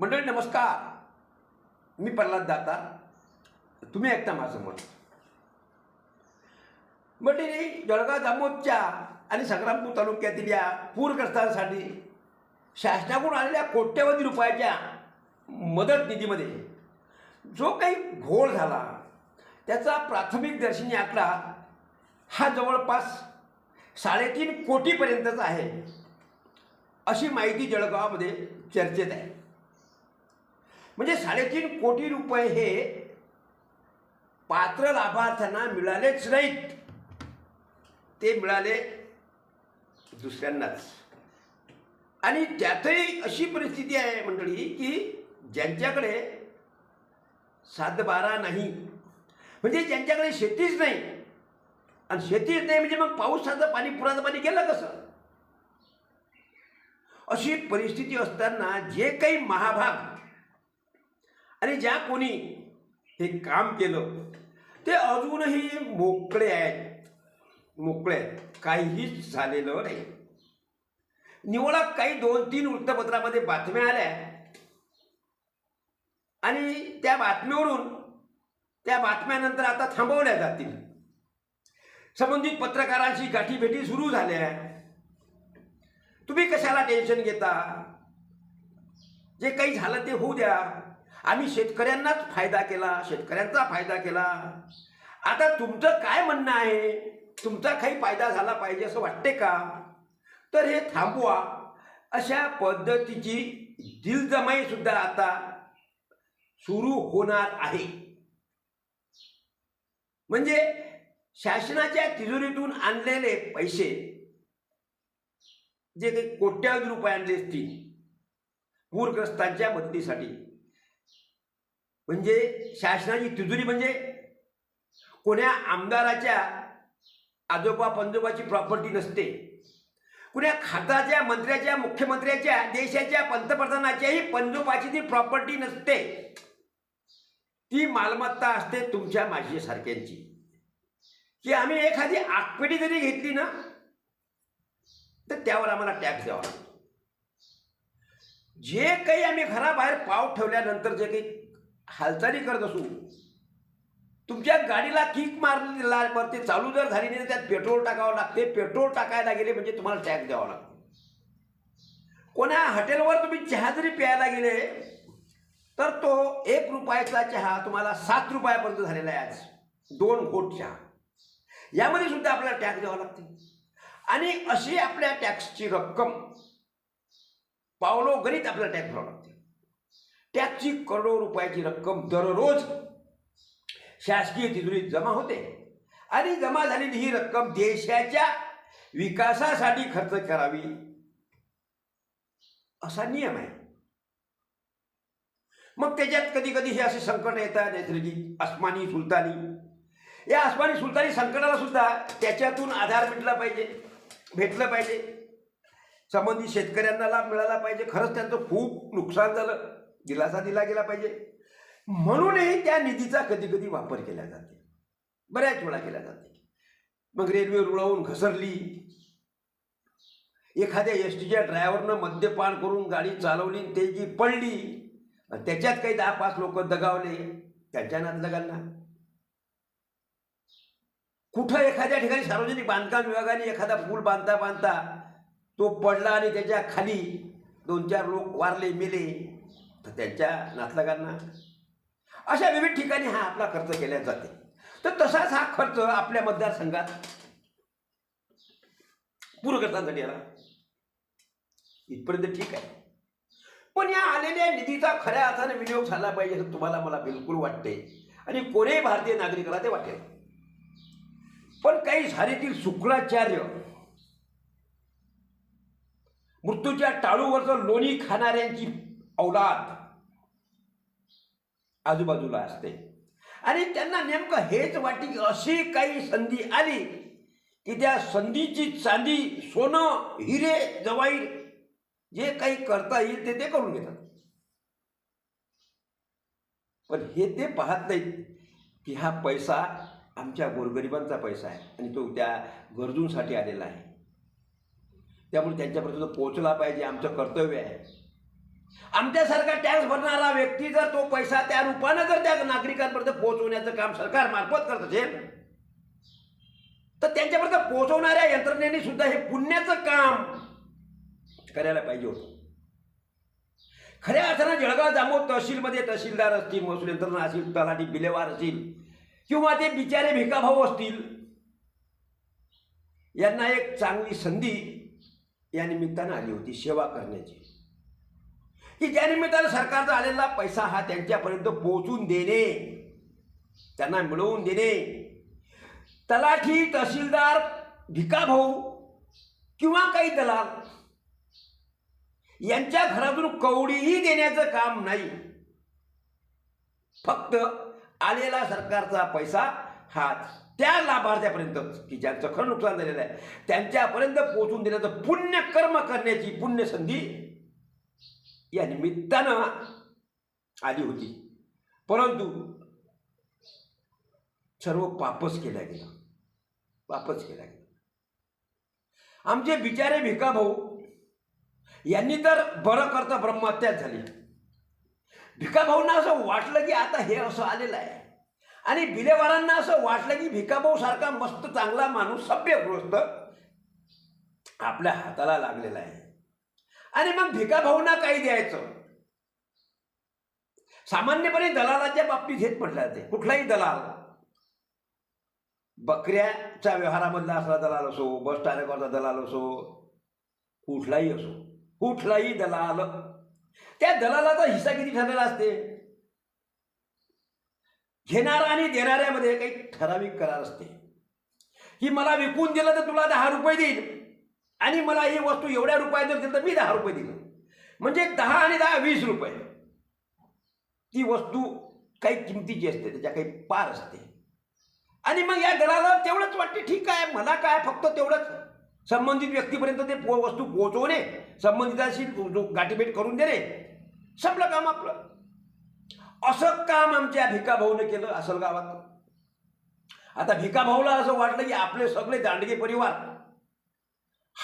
मंडळी नमस्कार. मी प्रल्हाद दाता. तुम्ही ऐकता माझं मत मंडळी जळगाव जामोदच्या आणि संग्रामपूर तालुक्यातील या पूरग्रस्तांसाठी शासनाकडून आलेल्या कोट्यवधी रुपयाच्या मदत निधीमध्ये जो काही घोळ झाला त्याचा प्राथमिक दर्शनी आकडा हा जवळपास साडेतीन कोटीपर्यंतचा आहे अशी माहिती जळगावामध्ये चर्चेत आहे. म्हणजे साडेतीन कोटी रुपये हे पात्र लाभार्थ्यांना मिळालेच नाहीत. ते मिळाले दुसऱ्यांनाच. आणि त्यातही अशी परिस्थिती आहे मंडळी की ज्यांच्याकडे सातबारा नाही म्हणजे ज्यांच्याकडे शेतीच नाही आणि शेतीच नाही म्हणजे मग पावसाचं पाणी पुराचं पाणी गेलं कसं? अशी परिस्थिती असताना जे काही महाभाग आणि ज्या कोणी हे काम केलं ते अजूनही मोकळे आहेत. मोकळे आहेत. काहीच झालेलं नाही. निवडक काही दोन तीन वृत्तपत्रामध्ये बातम्या आल्या. आणि त्या बातमीवरून त्या बातम्यानंतर आता थांबवल्या जातील. संबंधित पत्रकारांशी गाठीभेटी सुरू झाल्या. तुम्ही कशाला टेन्शन घेता? जे काही झालं ते होऊ द्या. आम्ही शेतकऱ्यांनाच फायदा केला शेतकऱ्यांचा फायदा केला. आता तुमचं काय म्हणणं आहे? तुमचा काही फायदा झाला पाहिजे असं वाटते का? तर हे थांबवा. अशा पद्धतीची दिलजमाई सुद्धा आता सुरू होणार आहे. म्हणजे शासनाच्या तिजोरीतून आणलेले पैसे जे काही कोट्यावधी रुपये आणले असतील पूरग्रस्तांच्या मदतीसाठी म्हणजे शासनाची तिजोरी म्हणजे कोण्या आमदाराच्या आजोबा पंजोबाची प्रॉपर्टी नसते. कुण्या खाताच्या मंत्र्याच्या मुख्यमंत्र्याच्या देशाच्या पंतप्रधानाच्याही पंजोबाची ती प्रॉपर्टी नसते. ती मालमत्ता असते तुमच्या माझ्यासारख्यांची की आम्ही एखादी आकपेटी जरी घेतली ना तर त्यावर आम्हाला टॅक्स द्यावा लागतो. जे काही आम्ही घराबाहेर पाव ठेवल्यानंतर जे काही हालचाली करत असू. तुमच्या गाडीला किक मारल्यावर ते चालू जर झाली नाही तर त्यात पेट्रोल टाकावं लागते. पेट्रोल टाकायला गेले म्हणजे तुम्हाला टॅक्स द्यावा लागतो. कोण्या हॉटेलवर तुम्ही चहा जरी प्यायला गेले तर तो एक रुपयाचा चहा तुम्हाला सात रुपयापर्यंत झालेला आहे आज. दोन घोट चहा. यामध्ये सुद्धा आपल्याला टॅक्स द्यावा लागते. आणि अशी आपल्या टॅक्सची रक्कम पावलो गणित आपल्याला टॅक्स भरावा लागतो. त्याची करोडो रुपयाची रक्कम दररोज शासकीय तिजोरीत जमा होते. आणि जमा झालेली ही रक्कम देशाच्या विकासासाठी खर्च करावी असा नियम आहे. मग त्याच्यात कधी कधी हे असे संकट येतात नैसर्गिक अस्मानी सुलतानी. या अस्मानी सुलतानी संकटाला सुद्धा त्याच्यातून आधार भेटला पाहिजे भेटलं पाहिजे. संबंधित शेतकऱ्यांना लाभ मिळाला पाहिजे. खरंच त्यांचं खूप नुकसान झालं. दिलासा दिला गेला पाहिजे. म्हणूनही त्या निधीचा कधी कधी वापर केला जाते. बऱ्याच वेळा केला जाते. मग रेल्वे रुळावून घसरली. एखाद्या एस टीच्या ड्रायव्हरनं मद्यपान करून गाडी चालवली आणि ते जी पडली आणि त्याच्यात काही दहा पाच लोक दगावले त्यांच्या नातलगांना कुठं एखाद्या ठिकाणी सार्वजनिक बांधकाम विभागाने एखादा पूल बांधता बांधता तो पडला आणि त्याच्याखाली दोन चार लोक वारले मेले. तर त्यांच्या नातलगांना. अशा विविध ठिकाणी हा आपला खर्च केला जाते. तर तसाच हा खर्च आपल्या मतदारसंघात पूरग्रस्तांसाठी आला. इथपर्यंत ठीक आहे. पण या आलेल्या निधीचा खऱ्या अर्थाने विनियोग झाला पाहिजे असं तुम्हाला मला बिलकुल वाटते आणि कोणीही भारतीय नागरिकाला ते वाटेल. पण काही झारीतील शुक्राचार्य मृत्यूच्या टाळूवरचं लोणी खाणाऱ्यांची औलाद. आजूबाजूला असते. आणि त्यांना नेमकं हेच वाटते की अशी काही संधी आली की त्या संधीची चांदी सोनं हिरे जवाईर जे काही करता येईल ते ते करून घेतात. पण हे ते पाहत नाहीत की हा पैसा आमच्या गोरगरिबांचा पैसा आहे आणि तो त्या गरजूंसाठी आलेला आहे. त्यामुळे त्यांच्यापर्यंत पोचला पाहिजे आमचं कर्तव्य आहे. आमच्यासारखा टॅक्स भरणारा व्यक्ती जर तो पैसा त्या रूपानं जर त्या नागरिकांपर्यंत पोहोचवण्याचं काम सरकार मार्फत करत असेल तर त्यांच्यापर्यंत पोहोचवणाऱ्या यंत्रणेने सुद्धा हे पुण्याचं काम करायला पाहिजे होतं. खऱ्या अर्थानं जळगाव जामोद तहसीलमध्ये तहसीलदार असतील महसूल यंत्रणा असतील तलाठी बिलेवार असतील किंवा ते बिचारे भिकाभाऊ असतील यांना एक चांगली संधी या निमित्तानं आली होती सेवा करण्याची. की ज्या सरकारचा आलेला पैसा हा त्यांच्यापर्यंत पोहोचून देणे त्यांना मिळवून देणे. तलाठी तहसीलदार भिकाभाऊ किंवा काही दलाल यांच्या घरातून कवडीही देण्याचं काम नाही. फक्त आलेला सरकारचा पैसा हा त्या लाभार्थ्यापर्यंत की ज्यांचं खरं नुकसान झालेलं आहे त्यांच्यापर्यंत पोहोचून देण्याचं पुण्य कर्म करण्याची पुण्य संधी या निमित्तानं आली होती परंतु सर्व पापच केल्या गेलं पापच केल्या गेलं आमचे बिचारे भिका भाऊ यांनी तर बरं करता ब्रह्महत्याच झाली भिका भाऊंना असं वाटलं की आता हे असं आलेलं आहे आणि बिलेवारांना असं वाटलं की भिकाभाऊ सारखा मस्त चांगला माणूस सभ्यग्रस्त आपल्या हाताला लागलेला आहे आणि मग भिकाभाऊंना काही द्यायचं? सामान्यपणे दलालाच्या बाबतीत हेच म्हटलं जाते. कुठलाही दलाल. बकऱ्याच्या व्यवहारामधला असला दलाल असो बस स्थानकावरचा दलाल असो कुठलाही असो कुठलाही दलाल. त्या दलालाचा हिस्सा किती ठरलेला असते? घेणारा आणि देणाऱ्यामध्ये काही ठराविक करार असते. की मला विकून दिलं तर तुला दहा रुपये देईल आणि मला ही वस्तू एवढ्या रुपयात जर दिली तर मी दहा रुपये दिले. म्हणजे दहा आणि दहा वीस रुपये. ती वस्तू काही किमतीची असते त्याच्या काही पार असते. आणि मग या दलाला तेवढंच वाटते ठीक आहे मला काय फक्त तेवढंच. संबंधित व्यक्तीपर्यंत ते पो वस्तू पोहोचवणे संबंधिताशी जो गाठीभेट करून देणे. संपलं काम आपलं. असं काम आमच्या भिकाभाऊने केलं असल गावात. आता भिकाभाऊला असं वाटलं की आपले सगळे दांडगे परिवार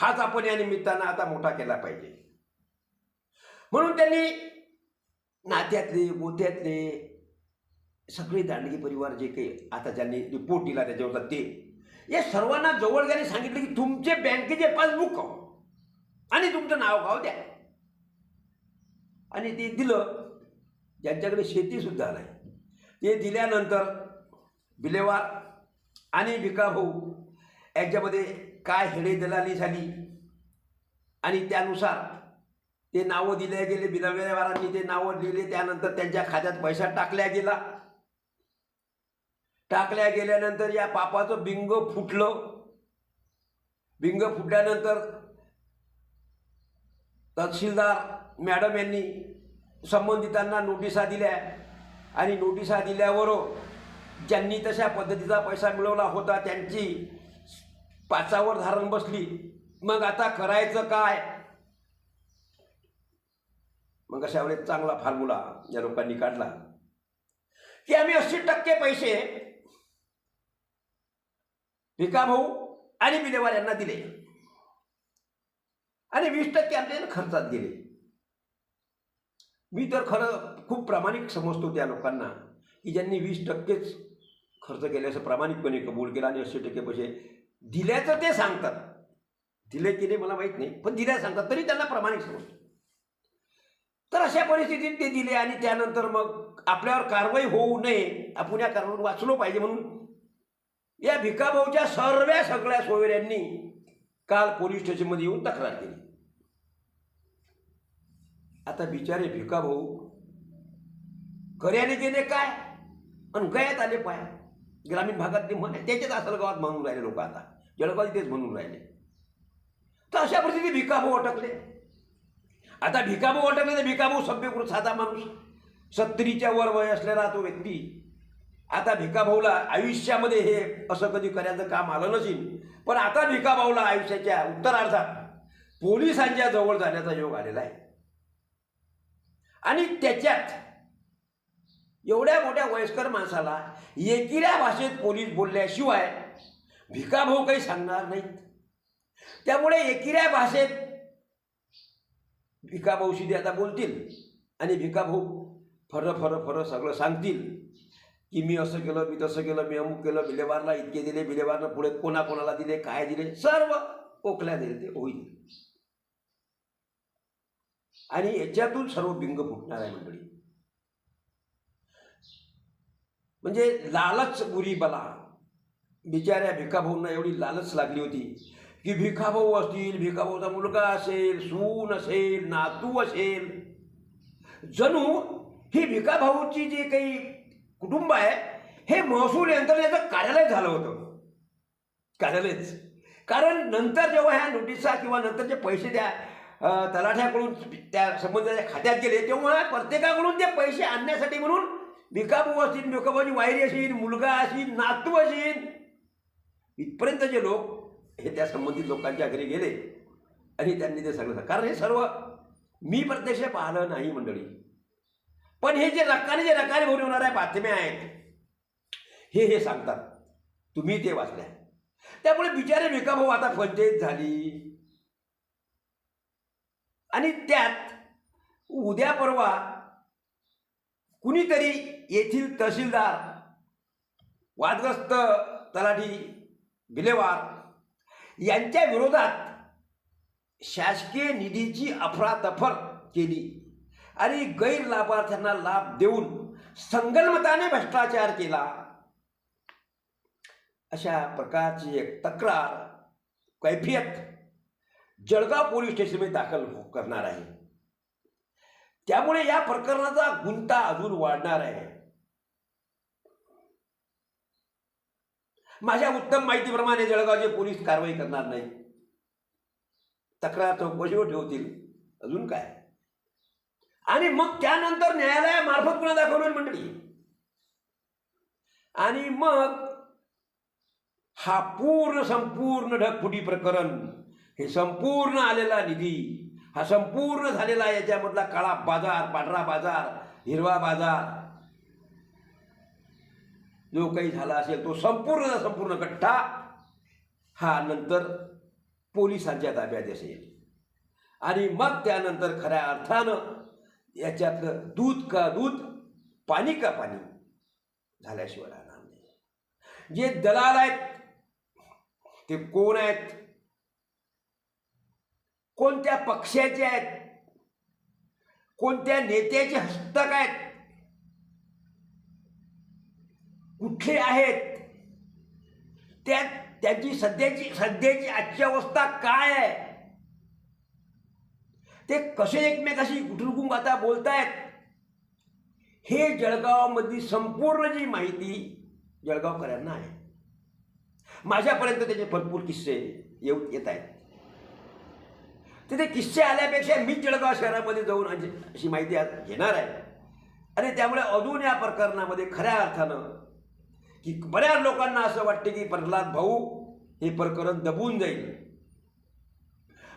हाच आपण या निमित्तानं आता मोठा केला पाहिजे. म्हणून त्यांनी नात्यातले गोत्यातले सगळे दांडगी परिवार जे काही आता ज्यांनी रिपोर्ट दिला त्याच्यावरचा ते. या सर्वांना जवळ ज्यांनी सांगितलं की तुमचे बँकेचे पासबुक आणि तुमचं नाव गाव द्या. आणि ते दिलं. ज्यांच्याकडे शेतीसुद्धा नाही. ते दिल्यानंतर बिलेवार आणि भिकाभाऊ यांच्यामध्ये काय हेडे दलाली झाली? आणि त्यानुसार ते नावं दिले गेले बिलव्यवहारांनी ते नावं लिहिले त्यानंतर त्यांच्या खात्यात पैसा टाकल्या गेला. टाकल्या गेल्यानंतर या पापाचं बिंग फुटलं. बिंग फुटल्यानंतर तहसीलदार मॅडम यांनी संबंधितांना नोटिसा दिल्या. आणि नोटिसा दिल्यावर ज्यांनी तशा पद्धतीचा पैसा मिळवला होता त्यांची पाचावर धारण बसली. मग आता करायचं काय? मग अशा वेळेस चांगला फॉर्म्युला या लोकांनी काढला. की आम्ही अस्सी टक्के पैसे भिकाभाऊ आणि बिलेवार यांना दिले. आणि वीस टक्के आपल्याला खर्चात गेले. मी तर खरं खूप प्रामाणिक समजतो त्या लोकांना की ज्यांनी वीस टक्केच खर्च केले असं प्रामाणिकपणे कबूल केला आणि अस्सी टक्के पैसे दिल्याचं ते सांगतात. दिले की नाही मला माहीत नाही पण दिल्या सांगतात तरी त्यांना प्रामाणिक समजतो. तर अशा परिस्थितीत ते दिले आणि त्यानंतर मग आपल्यावर कारवाई होऊ नये आपण या कारवाईवर वाचलो पाहिजे म्हणून या भिकाभाऊच्या सर्व सगळ्या सोयऱ्यांनी काल पोलीस स्टेशनमध्ये येऊन तक्रार केली. आता बिचारे भिकाभाऊ कर्याने गेले काय? आणि गयात आले पाय. ग्रामीण भागात ते म्हणे त्याच्याच असल गावात म्हणून राहिले लोक आता. जळगावात तेच म्हणून राहिले. तर अशा पद्धतीने भिकाभाऊ अटकले. आता भिकाभाऊ अटकले तर भिकाभाऊ सभ्यकृत साधा माणूस. सत्तरीच्या वर वय असलेला तो व्यक्ती आता भिकाभाऊला आयुष्यामध्ये हे असं कधी करायचं काम आलं नसेल पण आता भिकाभाऊला आयुष्याच्या उत्तरार्धात पोलिसांच्या जवळ जाण्याचा योग आलेला आहे. आणि त्याच्यात एवढ्या मोठ्या वयस्कर माणसाला एकिऱ्या भाषेत पोलीस बोलल्याशिवाय भिकाभाऊ काही सांगणार नाहीत. त्यामुळे एकिऱ्या भाषेत भिकाभाऊशी ते आता बोलतील आणि भिकाभाऊ फरं फरं फरं सगळं सांगतील की मी असं केलं मी तसं केलं मी अमुक केलं बिलेवारला इतके दिले बिलेवारनं पुढे कोणाकोणाला दिले काय दिले सर्व ओकल्या दिले ते होईल. आणि याच्यातून सर्व बिंग फुटणार आहे मंडळी. म्हणजे लालच बुरी बला. बिचाऱ्या भिकाभाऊंना एवढी लालच लागली होती. की भिकाभाऊ असतील भिकाभाऊचा मुलगा असेल सून असेल नातू असेल. जणू ही भिकाभाऊची जी काही कुटुंब आहे हे महसूल यंत्रणेचं कार्यालय झालं होतं. कार्यालयच. कारण नंतर जेव्हा ह्या नोटिसा किंवा नंतरचे पैसे त्या तलाठ्याकडून त्या संबंधाच्या खात्यात गेले तेव्हा प्रत्येकाकडून ते पैसे आणण्यासाठी म्हणून भिकाभाऊ असतील भिकाभाऊची वायरी असेल मुलगा असेल नातू असेल इथपर्यंत जे लोक हे त्या संबंधित लोकांच्या घरी गेले आणि त्यांनी ते सगळं कारण हे सर्व मी प्रत्यक्ष पाहिलं नाही मंडळी. पण हे जे रकाने जे रकाने भरून होणाऱ्या बातम्या आहेत हे हे सांगतात. तुम्ही ते वाचल्या. त्यामुळे बिचारे भिकाभाऊ आता पंचायत झाली. आणि त्यात उद्या परवा कुणीतरी येथील तहसीलदार वादग्रस्त तलाठी बिलेवार यांच्या विरोधात शासकीय निधीची अफरातफर केली आणि गैरलाभार्थ्यांना लाभ देऊन संगलमताने भ्रष्टाचार केला. अशा प्रकारची एक तक्रार कैफियत जळगाव पोलीस स्टेशनमध्ये दाखल हो-, करणार आहे. त्यामुळे या प्रकरणाचा गुंता अजून वाढणार आहे. माझ्या उत्तम माहितीप्रमाणे जळगावचे पोलीस कारवाई करणार नाही तक्रार चौकशीवर ठेवतील. अजून काय? आणि मग त्यानंतर न्यायालयामार्फत गुन्हा दाखवणार मंडळी. आणि मग हा पूर्ण संपूर्ण ढगफुटी प्रकरण हे संपूर्ण आलेला निधी हा संपूर्ण झालेला याच्यामधला काळा बाजार पांढरा बाजार हिरवा बाजार. जो काही झाला असेल तो संपूर्ण संपूर्ण गठ्ठा हा नंतर पोलिसांच्या ताब्यात असेल. आणि मग त्यानंतर खऱ्या अर्थानं याच्यातलं दूध का दूध पाणी का पाणी झाल्याशिवाय राहणार नाही. जे दलाल आहेत ते कोण आहेत? कोणत्या पक्षाचे आहेत? कोणत्या नेत्याचे हस्तक आहेत? कुठले आहेत? त्या त्याची सध्याची सध्याची आजची अवस्था काय आहे? ते कसे एकमेकाशी गुटुरगुंग आता बोलतायत? हे जळगावमधली संपूर्ण जी माहिती जळगावकरांना आहे. माझ्यापर्यंत त्याचे भरपूर किस्से येऊ येत आहेत तिथे किस्से आल्यापेक्षा मी जळगाव शहरामध्ये जाऊन अशी माहिती आज घेणार आहे. आणि त्यामुळे अजून या प्रकरणामध्ये खऱ्या अर्थानं की बऱ्याच लोकांना असं वाटते की प्रल्हाद भाऊ हे प्रकरण दबून जाईल.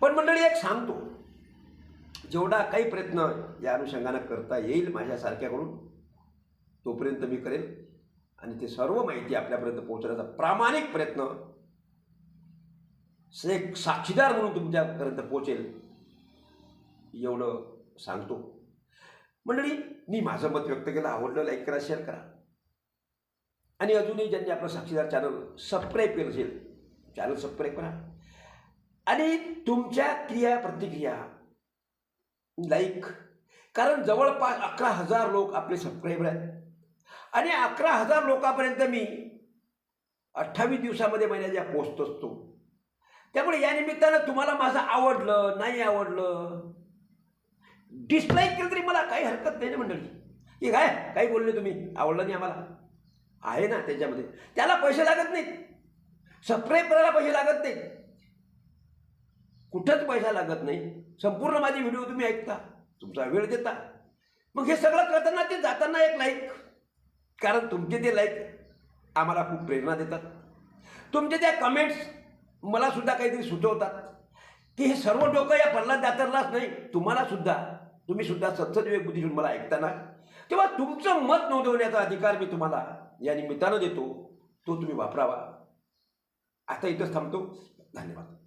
पण मंडळी एक सांगतो. जेवढा काही प्रयत्न या अनुषंगानं करता येईल माझ्यासारख्याकडून तोपर्यंत मी करेन आणि ते सर्व माहिती आपल्यापर्यंत पोहोचण्याचा प्रामाणिक प्रयत्न एक साक्षीदार म्हणून तुमच्यापर्यंत पोचेल एवढं सांगतो. मंडळी मी माझं मत व्यक्त केलं. आवडलं लाईक करा शेअर करा. आणि अजूनही ज्यांनी आपलं साक्षीदार चॅनल सबस्क्राईब केलं असेल चॅनल सबस्क्राईब करा. आणि तुमच्या क्रिया प्रतिक्रिया लाईक कारण जवळपास अकरा हजार लोक आपले सबस्क्राईबर आहेत. आणि अकरा हजार लोकांपर्यंत मी अठ्ठावीस दिवसामध्ये महिन्याच्या पोचत असतो. त्यामुळे या निमित्तानं तुम्हाला माझं आवडलं नाही आवडलं. डिसलाईक केलं तरी मला काही हरकत नाही ना मंडळी. की काय? काही बोलले तुम्ही? आवडलं नाही आम्हाला. आहे ना त्याच्यामध्ये. त्याला पैसे लागत नाहीत. सबस्क्राईब करायला पैसे लागत नाहीत. कुठंच पैसा लागत नाही. संपूर्ण माझे व्हिडिओ तुम्ही ऐकता. तुमचा वेळ देता. मग हे सगळं करताना ते जाताना एक लाईक कारण तुमचे ते लाईक आम्हाला खूप प्रेरणा देतात. तुमचे त्या कमेंट्स मला सुद्धा काहीतरी सुचवतात. की हे सर्व डोकं या प्रल्हाद दातरलाच नाही. तुम्हाला सुद्धा तुम्ही सुद्धा सत्सन्वे बुद्धी घेऊन मला ऐकताना तेव्हा तुमचं मत नोंदवण्याचा अधिकार मी तुम्हाला या निमित्तानं देतो. तो तुम्ही वापरावा. आता इथंच थांबतो. धन्यवाद.